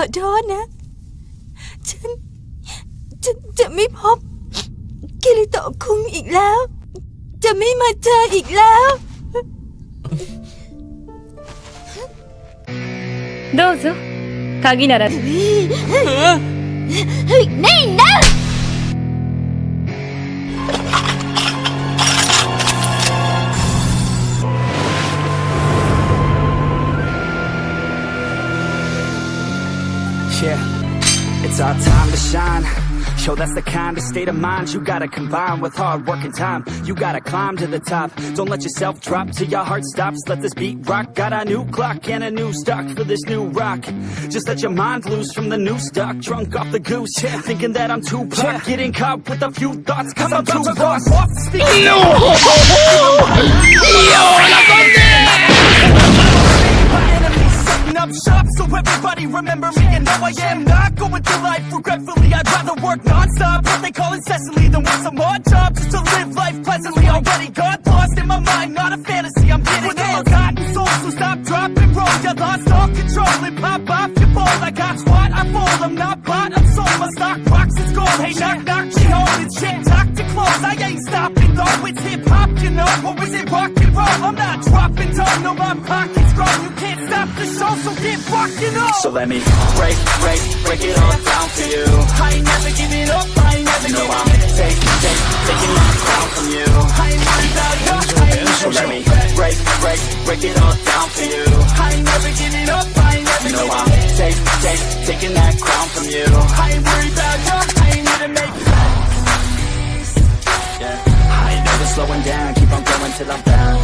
อโทษนะ ฉัน ฉันจะไม่พบ กิริโตะคุงอีกแล้ว จะไม่มาเจออีกแล้ว どうぞ鍵なら เฮ้ย it's our time to shine. Yo, that's the kind of state of mind you gotta combine with hard work and time. You gotta climb to the top. Don't let yourself drop till your heart stops. Let this beat rock. Got a new clock and a new stock for this new rock. Just let your mind loose from the new stock. Drunk off the goose. Yeah, thinking that I'm too pop. Getting caught with a few thoughts cause I'm too lost. My everybody remember me and know I am not going through life regretfully. I'd rather work non-stop, what they call incessantly, than work some odd job just to live life pleasantly. Already got lost in my mind, not a fantasy. I'm getting With all forgotten souls who stop, drop, and roll. You lost all control and pop off your ball. I got squat, I fold. I'm not bought, I'm sold. My stock rocks, it's gold. Hey, knock, knock, she home. It's shit, talk to close. I ain't stopping though. It's hip hop, you know, or is it rock and roll? I'm not dropping So let me break, break, break it all down for you. I ain't never giving up, I ain't never no, I'm take, take, taking my crown from you. I ain't worried about you. I ain't never so let me break, break, break it all down for you. I ain't never giving up, I ain't never no, I'm take, take, taking that crown from you. I ain't worried about you. I ain't here to make yeah. I ain't never slowing down, keep on going till I'm down.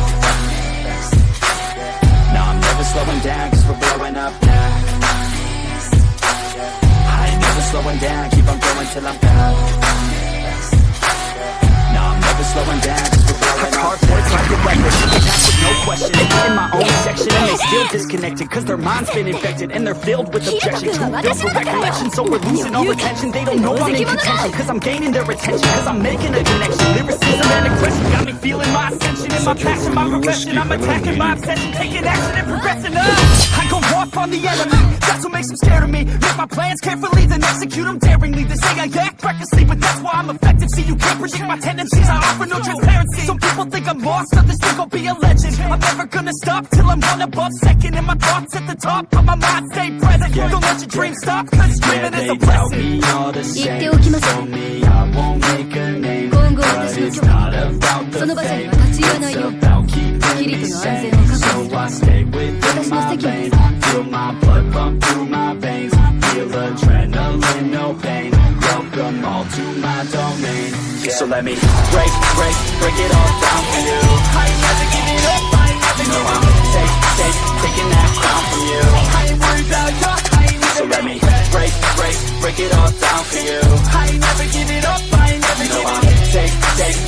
No, I'm never slowing down, cause we're blowing up now. Slowing down, keep on going till I'm down. No, I'm never slowing down, cause we're blowing up Hard boys like a weapon, attack with no question. In my own section and they still disconnected, cause their mind's been infected and they're filled with objection. Too filled for recollection, so we're losing all attention. They don't know I'm in contention, cause I'm gaining their attention, cause I'm making a connection. Lyricism and aggression got me feeling my ascension and my passion, my progression. I'm attacking my obsession, taking action and progressing up on the enemy. That's what makes them scared of me. Make my plans carefully, then execute them daringly. They say I act recklessly, but that's why I'm effective. See, you can't predict my tendencies, I offer no transparency. Some people think I'm lost, others think I'll be a legend. I'm never gonna stop till I'm one above second And my thoughts at the top, but my mind. Stay present. Yeah, Don't let your dreams stop, cause dreaming yeah, is a blessing the same, told me I won't make a name But it's not about the fame. Feel my blood pump through my veins. Feel adrenaline, no pain. Welcome all to my domain. So let me break, break, break it all down for you. I ain't never giving up. I ain't never no, I'm take, take, taking that crown from you. You.